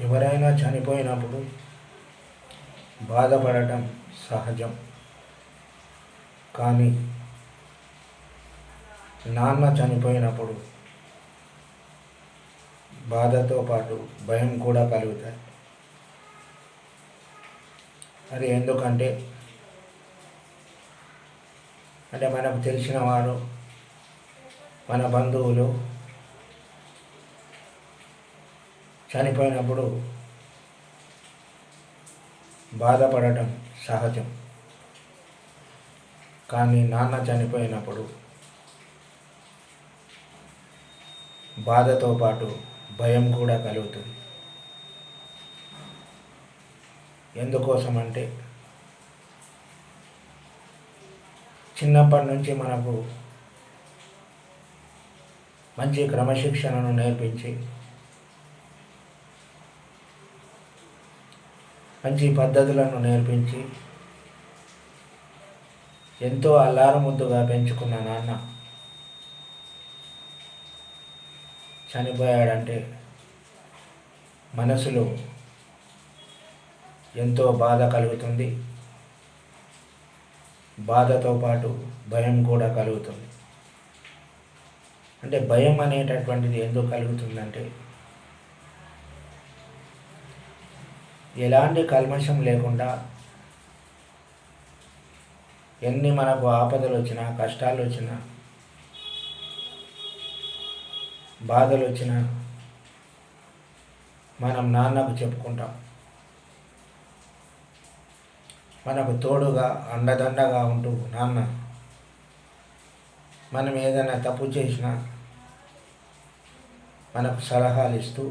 ఎవరైనా చనిపోయినప్పుడు బాధపడటం సహజం. కానీ నాన్న చనిపోయినప్పుడు బాధతో పాటు భయం కూడా కలుగుతాయి. అది ఎందుకంటే అంటే మనకు తెలిసిన వారు మన బంధువులు చనిపోయినప్పుడు బాధపడటం సహజం. కానీ నాన్న చనిపోయినప్పుడు బాధతో పాటు భయం కూడా కలుగుతుంది. ఎందుకోసం అంటే చిన్నప్పటి నుంచి మనకు మంచి క్రమశిక్షణను నేర్పించి మంచి పద్ధతులను నేర్పించి ఎంతో అల్లారముద్దుగా పెంచుకున్న నాన్న చనిపోయాడంటే మనసులో ఎంతో బాధ కలుగుతుంది. బాధతో పాటు భయం కూడా కలుగుతుంది. అంటే భయం అనేటటువంటిది ఎందుకు కలుగుతుందంటే ఎలాంటి కల్మషం లేకుండా ఎన్ని మనకు ఆపదలు వచ్చినా కష్టాలు వచ్చినా బాధలు వచ్చినా మనం నాన్నకు చెప్పుకుంటాం. మనకు తోడుగా అండదండగా ఉంటూ నాన్న మనం ఏదైనా తప్పు చేసినా మనకు సలహాలు ఇస్తూ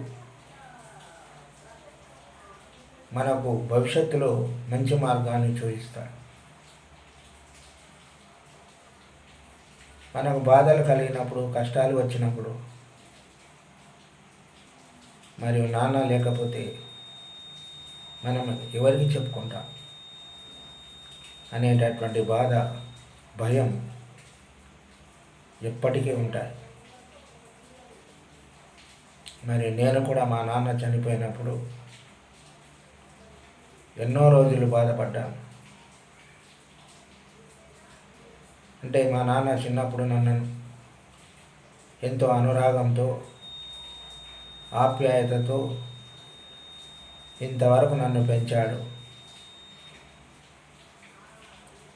మనకు భవిష్యత్తులో మంచి మార్గాన్ని చూపిస్తాడు. మనకు బాధలు కలిగినప్పుడు కష్టాలు వచ్చినప్పుడు మరియు నాన్న లేకపోతే మనం ఎవరికి చెప్పుకుంటాం అనేటటువంటి బాధ భయం ఎప్పటికీ ఉంటాయి. మరి నేను కూడా మా నాన్న చనిపోయినప్పుడు ఎన్నో రోజులు బాధపడ్డాను. అంటే మా నాన్న చిన్నప్పుడు నన్ను ఎంతో అనురాగంతో ఆప్యాయతతో ఇంతవరకు నన్ను పెంచాడు.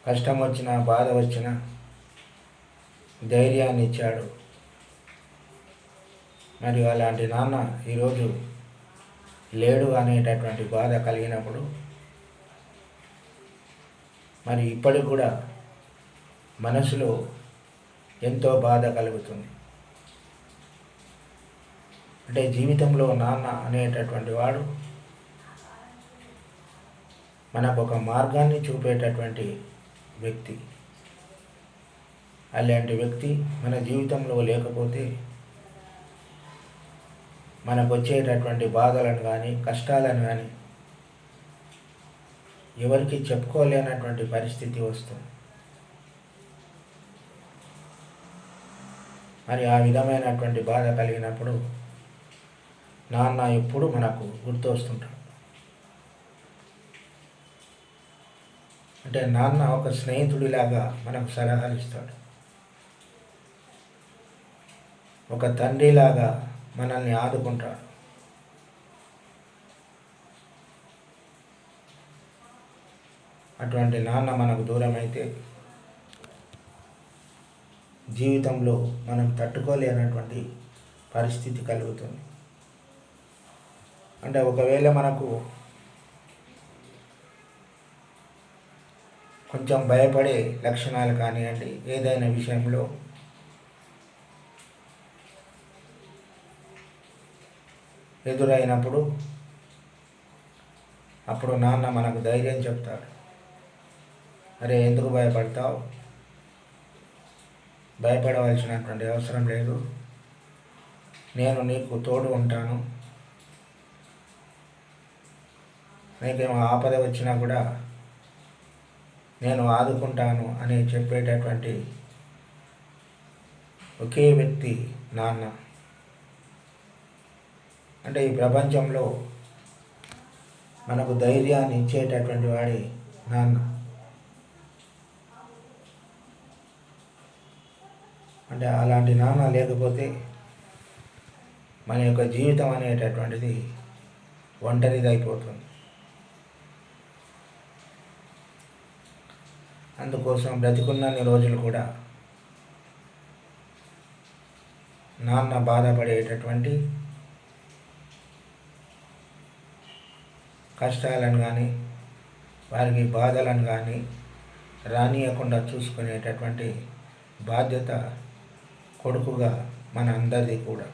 కష్టం వచ్చినా బాధ వచ్చినా ధైర్యాన్ని ఇచ్చాడు. మరియు అలాంటి నాన్న ఈరోజు లేడు అనేటటువంటి బాధ కలిగినప్పుడు మరి ఇప్పటికి కూడా మనసులో ఎంతో బాధ కలుగుతుంది. అంటే జీవితంలో నాన్న అనేటటువంటి వాడు మనకు ఒక మార్గాన్ని చూపేటటువంటి వ్యక్తి. అలాంటి వ్యక్తి మన జీవితంలో లేకపోతే మనకు వచ్చేటటువంటి బాధలను కానీ కష్టాలను కానీ ఎవరికి చెప్పుకోలేనటువంటి పరిస్థితి వస్తుంది. మరి ఆ విధమైనటువంటి బాధ కలిగినప్పుడు నాన్న ఎప్పుడు మనకు గుర్తు వస్తుంటాడు అంటే నాన్న ఒక స్నేహితుడిలాగా మనకు సలహాలు ఇస్తాడు. ఒక తండ్రిలాగా మనల్ని ఆదుకుంటాడు. అటువంటి నాన్న మనకు దూరం అయితే జీవితంలో మనం తట్టుకోలేనటువంటి పరిస్థితి కలుగుతుంది. అంటే ఒకవేళ మనకు కొంచెం భయపడే లక్షణాలు కానివ్వండి ఏదైనా విషయంలో ఎదురైనప్పుడు అప్పుడు నాన్న మనకు ధైర్యం చెప్తాడు. అరే ఎందుకు భయపడతావు? భయపడవలసినటువంటి అవసరం లేదు. నేను నీకు తోడు ఉంటాను. నీకేమో ఆపద వచ్చినా కూడా నేను ఆదుకుంటాను అని చెప్పేటటువంటి ఒకే వ్యక్తి నాన్న. అంటే ఈ ప్రపంచంలో మనకు ధైర్యాన్ని ఇచ్చేటటువంటి వాడి నాన్న. అంటే అలాంటి నాన్న లేకపోతే మన యొక్క జీవితం అనేటటువంటిది ఒంటరిదైపోతుంది. అందుకోసం బ్రతికున్నన్ని రోజులు కూడా నాన్న బాధపడేటటువంటి కష్టాలను కానీ వారికి బాధలను కానీ రానియకుండా చూసుకునేటటువంటి బాధ్యత కొడుకుగా మన అందరిది కూడా.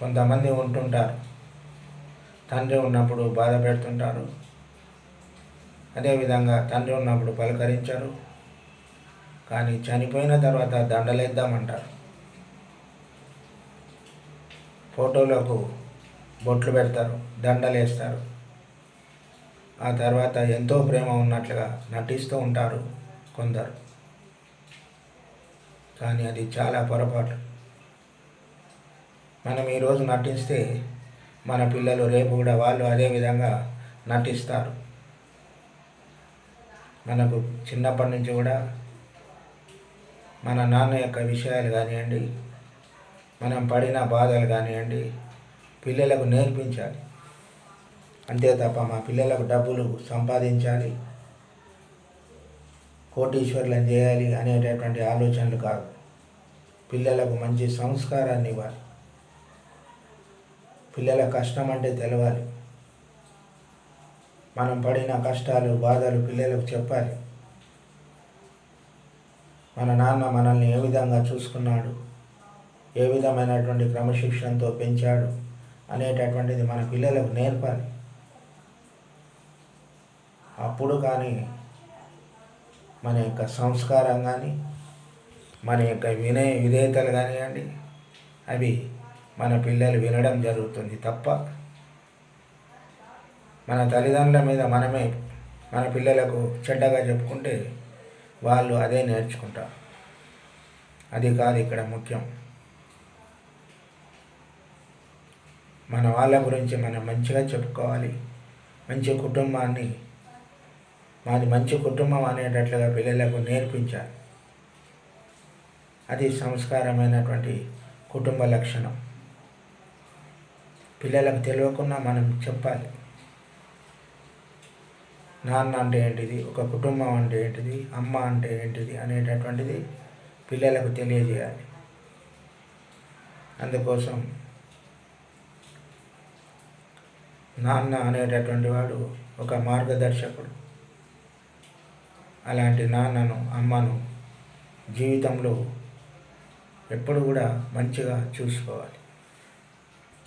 కొంతమంది ఉంటుంటారు. తండ్రి ఉన్నప్పుడు బాధ పెడుతుంటారు. అదేవిధంగా తండ్రి ఉన్నప్పుడు పలకరించరు. కానీ చనిపోయిన తర్వాత దండలేద్దామంటారు. ఫోటోలకు బొట్లు పెడతారు దండలేస్తారు. ఆ తర్వాత ఎంతో ప్రేమ ఉన్నట్లుగా నటిస్తూ ఉంటారు కొందరు. కానీ అది చాలా పొరపాటు. మనం ఈరోజు నటిస్తే మన పిల్లలు రేపు కూడా వాళ్ళు అదే విధంగా నటిస్తారు. మనకు చిన్నప్పటి నుంచి కూడా మన నాన్న యొక్క విషయాలు కానివ్వండి మనం పడిన బాధలు కానివ్వండి పిల్లలకు నేర్పించాలి. అంతే తప్ప మా పిల్లలకు డబ్బులు సంపాదించాలి. కోటీశ్వర్లను చేయాలి అనేటటువంటి ఆలోచనలు కాదు. పిల్లలకు మంచి సంస్కారాన్ని ఇవ్వాలి. పిల్లల కష్టం అంటే తెలవాలి. మనం పడిన కష్టాలు బాధలు పిల్లలకు చెప్పాలి. మన నాన్న మనల్ని ఏ విధంగా చూసుకున్నాడు? ఏ విధమైనటువంటి క్రమశిక్షణతో పెంచాడు? అనేటటువంటిది మన పిల్లలకు నేర్పాలి. అప్పుడు కానీ మన యొక్క సంస్కారం కానీ మన యొక్క వినయ విధేయతలు కానివ్వండి అవి మన పిల్లలు వినడం జరుగుతుంది తప్ప మన తల్లిదండ్రుల మీద మనమే మన పిల్లలకు చెడ్డగా చెప్పుకుంటే వాళ్ళు అదే నేర్చుకుంటారు. అది కాదు ఇక్కడ ముఖ్యం. మన వాళ్ళ గురించి మనం మంచిగా చెప్పుకోవాలి. మంచి కుటుంబాన్ని మాది మంచి కుటుంబం అనేటట్లుగా పిల్లలకు నేర్పించాలి. అది సంస్కారమైనటువంటి కుటుంబ లక్షణం. పిల్లలకు తెలియకుండా మనం చెప్పాలి. నాన్న అంటే ఏంటిది? ఒక కుటుంబం అంటే ఏంటిది? అమ్మ అంటే ఏంటిది? అనేటటువంటిది పిల్లలకు తెలియజేయాలి. అందుకోసం నాన్న అనేటటువంటి వాడు ఒక మార్గదర్శకుడు. అలాంటి నాన్నను అమ్మను జీవితంలో ఎప్పుడు కూడా మంచిగా చూసుకోవాలి.